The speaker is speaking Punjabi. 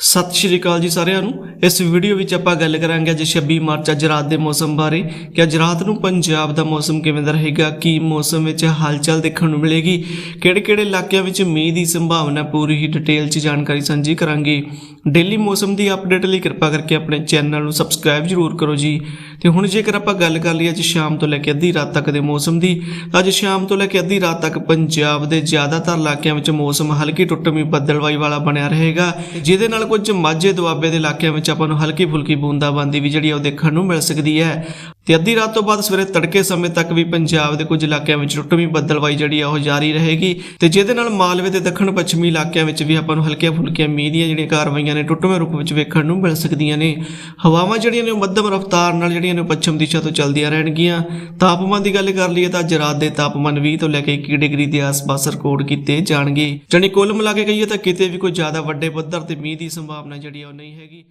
ਸਤਿ ਸ਼੍ਰੀ ਅਕਾਲ ਜੀ ਸਾਰਿਆਂ ਨੂੰ। ਇਸ ਵੀਡੀਓ ਵਿੱਚ ਆਪਾਂ ਗੱਲ ਕਰਾਂਗੇ ਅੱਜ 26 ਮਾਰਚ, ਅੱਜ ਰਾਤ ਦੇ ਮੌਸਮ ਬਾਰੇ ਕਿ ਅੱਜ ਰਾਤ ਨੂੰ ਪੰਜਾਬ ਦਾ ਮੌਸਮ ਕਿਵੇਂ ਦਾ ਰਹੇਗਾ, ਕੀ ਮੌਸਮ ਵਿੱਚ ਹਲਚਲ ਦੇਖਣ ਨੂੰ ਮਿਲੇਗੀ, ਕਿਹੜੇ-ਕਿਹੜੇ ਇਲਾਕਿਆਂ ਵਿੱਚ ਮੀਂਹ ਦੀ ਸੰਭਾਵਨਾ ਪੂਰੀ ਹੀ ਡਿਟੇਲ 'ਚ ਜਾਣਕਾਰੀ ਸਾਂਝੀ ਕਰਾਂਗੇ। ਡੇਲੀ ਮੌਸਮ ਦੀ ਅਪਡੇਟ ਲਈ ਕਿਰਪਾ ਕਰਕੇ ਆਪਣੇ ਚੈਨਲ ਨੂੰ ਸਬਸਕ੍ਰਾਈਬ ਜ਼ਰੂਰ ਕਰੋ ਜੀ। ਤੇ ਹੁਣ ਜੇਕਰ ਆਪਾਂ ਗੱਲ ਕਰ ਲਈਏ ਅੱਜ ਸ਼ਾਮ ਤੋਂ ਲੈ ਕੇ ਅੱਧੀ ਰਾਤ ਤੱਕ ਦੇ ਮੌਸਮ ਦੀ, ਤਾਂ ਅੱਜ ਸ਼ਾਮ ਤੋਂ ਲੈ ਕੇ ਅੱਧੀ ਰਾਤ ਤੱਕ ਪੰਜਾਬ ਦੇ ਜ਼ਿਆਦਾਤਰ ਇਲਾਕਿਆਂ ਵਿੱਚ ਮੌਸਮ ਹਲਕੀ ਟੁੱਟਵੀਂ ਬੱਦਲਵਾਈ ਵਾਲਾ ਬਣਿਆ ਰਹੇਗਾ, ਜਿਹਦੇ ਨਾਲ ਕੁਝ ਮਾਝੇ ਦੁਆਬੇ ਦੇ ਇਲਾਕਿਆਂ ਵਿੱਚ ਆਪਾਂ ਨੂੰ ਹਲਕੀ ਫੁਲਕੀ ਬੂੰਦਾਬਾਂਦੀ ਵੀ ਜਿਹੜੀ ਆ ਉਹ ਦੇਖਣ ਨੂੰ ਮਿਲ ਸਕਦੀ ਹੈ। ਤੇ ਅੱਧੀ ਰਾਤ ਤੋਂ ਬਾਅਦ ਸਵੇਰੇ ਤੜਕੇ ਸਮੇਂ ਤੱਕ ਵੀ ਪੰਜਾਬ ਦੇ ਕੁਝ ਇਲਾਕਿਆਂ ਵਿੱਚ ਰੁੱਟਵੀਂ ਬੱਦਲਵਾਈ ਜਿਹੜੀ ਆ ਉਹ ਜਾਰੀ ਰਹੇਗੀ ਤੇ ਜਿਹਦੇ ਨਾਲ ਮਾਲਵੇ ਤੇ ਦੱਖਣ ਪੱਛਮੀ ਇਲਾਕਿਆਂ ਵਿੱਚ ਵੀ ਆਪਾਂ ਨੂੰ ਹਲਕੀਆਂ ਫੁਲਕੀਆਂ ਮੀਂਹ ਦੀਆਂ ਜਿਹੜੀਆਂ ਕਾਰਵਾਈਆਂ ਨੇ ਟੁੱਟਵੇਂ ਰੂਪ ਵਿੱਚ ਵੇਖਣ ਨੂੰ ਮਿਲ ਸਕਦੀਆਂ ਨੇ। ਹਵਾਵਾਂ ਜਿਹੜੀਆਂ ਨੇ ਉਹ ਮੱਧਮ ਰਫ਼ਤਾਰ ਨਾਲ ਜਿਹੜੀਆਂ ਨੇ ਉਹ ਪੱਛਮ ਦਿਸ਼ਾ ਤੋਂ ਚੱਲਦੀਆਂ ਰਹਿਣਗੀਆਂ। ਤਾਪਮਾਨ ਦੀ ਗੱਲ ਕਰ ਲਈਏ ਤਾਂ ਅੱਜ ਰਾਤ ਦੇ ਤਾਪਮਾਨ 20 ਤੋਂ ਲੈ ਕੇ 21 ਡਿਗਰੀ ਦੇ ਆਸ-ਪਾਸ ਰਿਕਾਰਡ ਕੀਤੇ ਜਾਣਗੇ। ਜਾਣੀ ਕੁੱਲ ਮਿਲਾ ਕੇ ਕਹੀਏ ਤਾਂ ਕਿਤੇ ਵੀ ਕੋਈ ਜ਼ਿਆਦਾ ਵੱਡੇ ਪੱਧਰ ਤੇ ਮੀਂਹ ਦੀ ਸੰਭਾਵਨਾ ਜਿਹੜੀ ਆ ਉਹ ਨਹੀਂ ਹੈਗੀ।